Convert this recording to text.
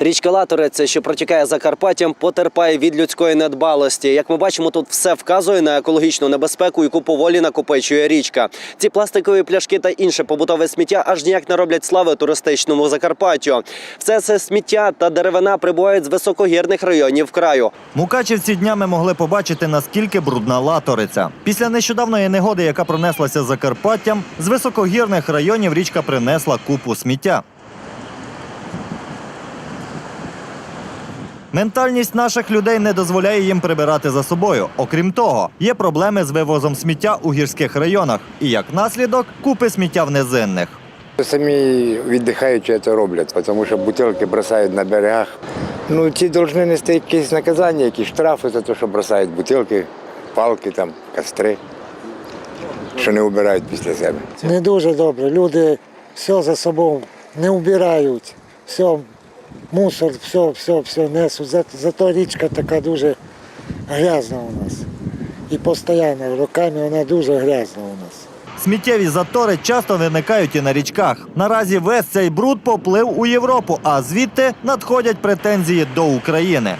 Річка Латориця, що протікає Закарпаттям, потерпає від людської недбалості. Як ми бачимо, тут все вказує на екологічну небезпеку, яку поволі накопичує річка. Ці пластикові пляшки та інше побутове сміття аж ніяк не роблять слави туристичному Закарпаттю. Все це сміття та деревина прибувають з високогірних районів краю. Мукачівці днями могли побачити, наскільки брудна латориця. Після нещодавної негоди, яка пронеслася Закарпаттям, з високогірних районів річка принесла купу сміття. Ментальність наших людей не дозволяє їм прибирати за собою. Окрім того, є проблеми з вивозом сміття у гірських районах і як наслідок купи сміття в низинних. Самі віддихаючі це роблять, тому що бутилки бросають на берегах. Ну, ті повинні нести якісь наказання, якісь штрафи за те, що бросають бутилки, палки, там, костри, що не вбирають після себе. Не дуже добре. Люди все за собою не вбирають, все, мусор, все, все, все несуть. За- Зато річка така дуже грязна у нас. І постійно, роками вона дуже грязна у нас. Сміттєві затори часто виникають і на річках. Наразі весь цей бруд поплив у Європу, а звідти надходять претензії до України.